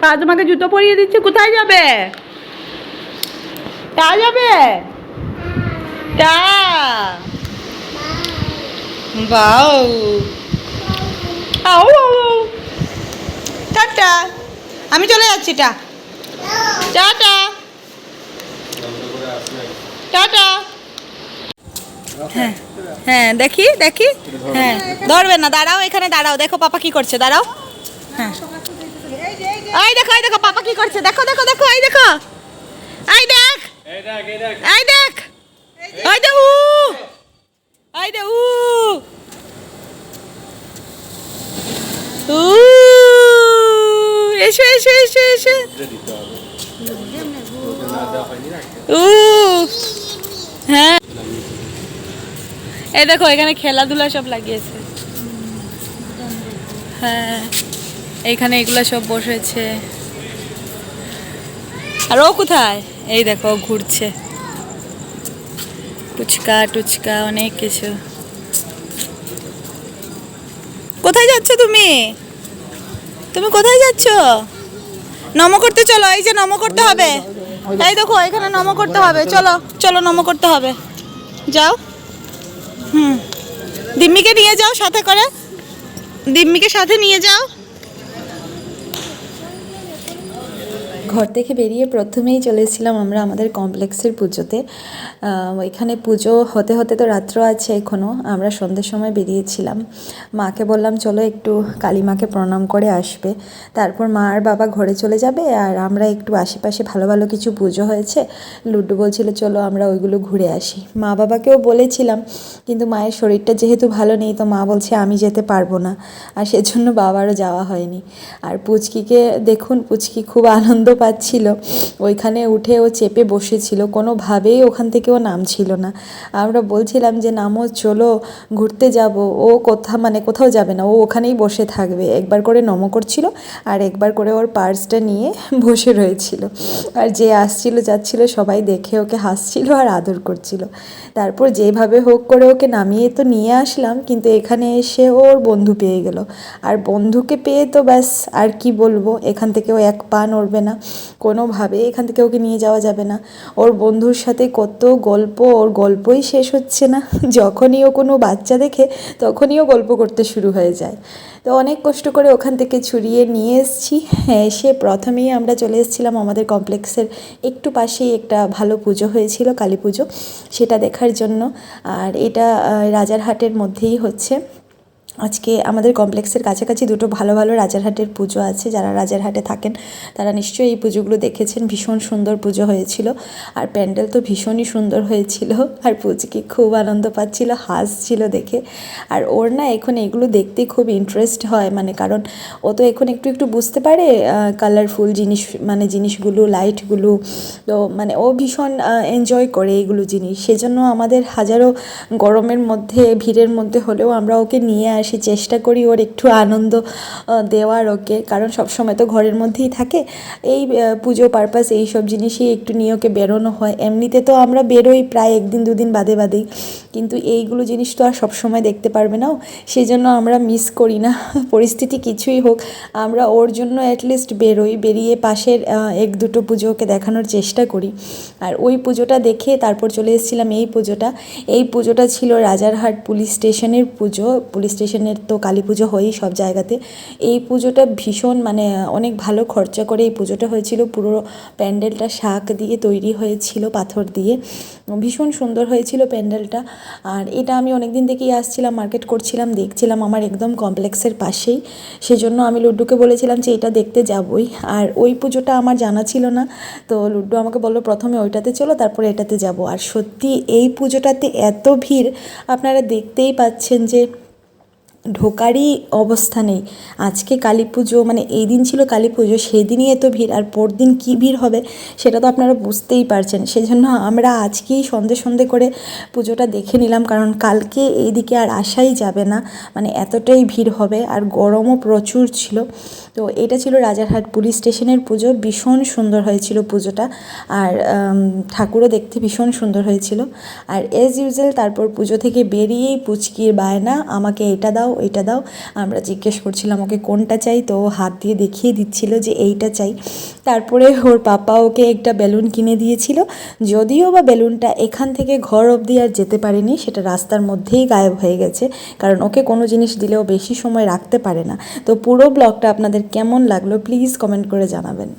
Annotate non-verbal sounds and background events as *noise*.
পা তোমাকে জুতো পরিয়ে দিচ্ছে, কোথায় যাবে? তা যাবে? তা। বাউ আউ টাটা। আমি চলে যাচ্ছি, টা। টাটা। টাটা। হ্যাঁ হ্যাঁ দেখি দেখি। হ্যাঁ ধরবে না, দাঁড়াও এখানে, দাঁড়াও, দেখো পাপা কি করছে, দাঁড়াও। হ্যাঁ। এই দেখো এই দেখো পাপা কি করছে? দেখো দেখো দেখো এই দেখো। এই দেখ। এই দেখ এই দে উ। এই দে উ। উ। এসো এসো এসো এসো। উ। হ্যাঁ। এই দেখো এখানে খেলাধুলা সব লাগিয়েছে। হ্যাঁ। এইখানে এগুলো সব বসেছে। আর ও কোথায়? এই দেখো ঘুরছে। টুচকা টুচকা, অনেক কিছু। কোথায় যাচ্ছ তুমি? তুমি কোথায় যাচ্ছ? নম করতে চলো, এই যে নম করতে হবে। এই দেখো, এখানে নম করতে হবে। চলো চলো নম করতে হবে। যাও। হুম। দিম্মিকে নিয়ে যাও সাথে করে। দিম্মিকে সাথে নিয়ে যাও। ঘর থেকে বেরিয়ে প্রথমেই চলে এসেছিলাম আমরা আমাদের কমপ্লেক্সের পুজোতে। ওইখানে পুজো হতে হতে তো রাত্র আছে এখনও আমরা সন্ধ্যের সময় বেরিয়েছিলাম। মাকে বললাম, চলো একটু কালী মাকে প্রণাম করে আসবে। তারপর মা আর বাবা ঘরে চলে যাবে আর আমরা একটু আশেপাশে ভালো ভালো কিছু পুজো হয়েছে। লুডু বলছিল, চলো আমরা ওইগুলো ঘুরে আসি। মা বাবাকেও বলেছিলাম, কিন্তু মায়ের শরীরটা যেহেতু ভালো নেই, তো মা বলছে, আমি যেতে পারব না। আর সেজন্য বাবারও যাওয়া হয়নি। আর পুচকিকে দেখুন, পুচকি খুব আনন্দ পাচ্ছিল। ওইখানে উঠে ও চেপে বসেছিল। কোনোভাবেই ওখান থেকে ও নামছিল না। আমরা বলছিলাম যে, নামো, চলো, ঘুরতে যাব। ও কোথা মানে কোথাও যাবে না। ও ওখানেই বসে থাকবে। একবার করে নম করছিল আর একবার করে ওর পার্সটা নিয়ে *laughs* বসে রয়েছিল। আর যে আসছিল, যাচ্ছিল, সবাই দেখে ওকে হাসছিল আর আদর করছিল। তারপর যেভাবে হোক করে ওকে নামিয়ে তো নিয়ে আসলাম, কিন্তু এখানে এসে ওর বন্ধু পেয়ে গেল। আর বন্ধুকে পেয়ে তো ব্যাস, আর কি বলব? এখান থেকে ও এক পা নড়বে না। কোনোভাবে এখান থেকে ওকে নিয়ে যাওয়া যাবে না। ওর বন্ধুর সাথে কত গল্প, ওর গল্পই শেষ হচ্ছে না। *laughs* যখনই ও কোনো বাচ্চা দেখে, তখনই ও গল্প করতে শুরু হয়ে যায়। তো অনেক কষ্ট করে ওখান থেকে ছুরিয়ে নিয়ে এসেছি। হ্যাঁ এসে প্রথমেই আমরা চলে এসেছিলাম আমাদের কমপ্লেক্সের একটু পাশেই একটা ভালো পুজো হয়েছিল, কালী পুজো। সেটা দেখার জন্য। আর এটা রাজারহাটের মধ্যেই হচ্ছে। আজকে আমাদের কমপ্লেক্সের কাছাকাছি দুটো ভালো ভালো রাজারহাটের পুজো আছে, যারা রাজারহাটে থাকেন তারা নিশ্চয়ই এই পুজোগুলো দেখেছেন, ভীষণ সুন্দর পুজো হয়েছিল। আর প্যান্ডেল তো ভীষণই সুন্দর হয়েছিল, আর পুচকি খুব আনন্দ পাচ্ছিল, হাসছিল দেখে। আর ওর না এখন এগুলো দেখতে খুব ইন্টারেস্ট হয় মানে কারণ ও তো এখন একটু একটু বুঝতে পারে কালারফুল জিনিস মানে জিনিসগুলো লাইটগুলো তো মানে ও ভীষণ এনজয় করে এইগুলো জিনিস। সেজন্য আমাদের হাজারো গরমের মধ্যে, ভিড়ের মধ্যে হলেও আমরা ওকে নিয়ে আসি। চেষ্টা করি ওর একটু আনন্দ দেওয়ার ওকে। কারণ সবসময় তো ঘরের মধ্যেই থাকে। এই পুজো পারপাস এই সব জিনিসই একটু নিয়ে ওকে বেরোনো হয়। এমনিতে তো আমরা বেরোই প্রায় একদিন দুদিন বাদে বাদেই। কিন্তু এইগুলো জিনিস তো আর সবসময় দেখতে পারবে না সেই জন্য আমরা মিস করি না। *laughs* পরিস্থিতি কিছুই হোক, আমরা ওর জন্য অ্যাটলিস্ট বেরোই, বেরিয়ে পাশের এক দুটো পুজোকে দেখানোর চেষ্টা করি। আর ওই পুজোটা দেখে তারপর চলে এসেছিলাম এই পুজোটা। এই পুজোটা ছিল রাজারহাট পুলিশ স্টেশনের পুজো। পুলিশ স্টেশনের তো কালী পুজো হয়ই সব জায়গাতে। এই পুজোটা ভীষণ মানে অনেক ভালো খরচা করে এই পুজোটা হয়েছিল। পুরো প্যান্ডেলটা শাক দিয়ে তৈরি হয়েছিল, পাথর দিয়ে। ভীষণ সুন্দর হয়েছিল প্যান্ডেলটা। আর এটা আমি অনেক দিন থেকেই আসছিলাম মার্কেট করছিলাম, দেখছিলাম আমার একদম কমপ্লেক্সের পাশেই। সেজন্য আমি লুড্ডুকে বলেছিলাম যে এটা দেখতে যাবই। আর ওই পুজোটা আমার জানা ছিল না। তো লুড্ডু আমাকে বলল, প্রথমে ওইটাতে চলো, তারপরে এটাতে যাব। আর সত্যি এই পুজোটাতে এত ভিড়, আপনারা দেখতেই পাচ্ছেন যে ঢোকারই অবস্থা নেই। আজকে কালী পুজো মানে এই দিন ছিল কালী পুজো, সেই দিনই এত ভিড়, আর পরদিন কী ভিড় হবে সেটা তো আপনারা বুঝতেই পারছেন। সেই জন্য আমরা আজকেই সন্ধে সন্ধে করে পুজোটা দেখে নিলাম, কারণ কালকে এইদিকে আর আসাই যাবে না। মানে এতটাই ভিড় হবে, আর গরমও প্রচুর ছিল। তো এটা ছিল রাজারহাট পুলিশ স্টেশনের পুজো, ভীষণ সুন্দর হয়েছিল পুজোটা। আর ঠাকুরও দেখতে ভীষণ সুন্দর হয়েছিল। আর এজ ইউজুয়াল তারপর পুজো থেকে বেরিয়েই পুচকির বায়না, আমাকে এটা দাও দাও ওইটা দাও। আমরা জিজ্ঞেস করছিলাম, ওকে কোনটা চাই? তো হাত দিয়ে দেখিয়ে দিচ্ছিল যে এইটা চাই। তারপরে ওর পাপা ওকে একটা বেলুন কিনে দিয়েছিল। যদিও বা বেলুনটা এখান থেকে ঘর অবধি আর যেতে পারেনি, সেটা রাস্তার মধ্যেই গায়েব হয়ে গেছে। কারণ ওকে কোনো জিনিস দিলেও বেশি সময় রাখতে পারে না। তো পুরো ব্লগটা আপনাদের কেমন লাগল, প্লিজ কমেন্ট করে জানাবেন।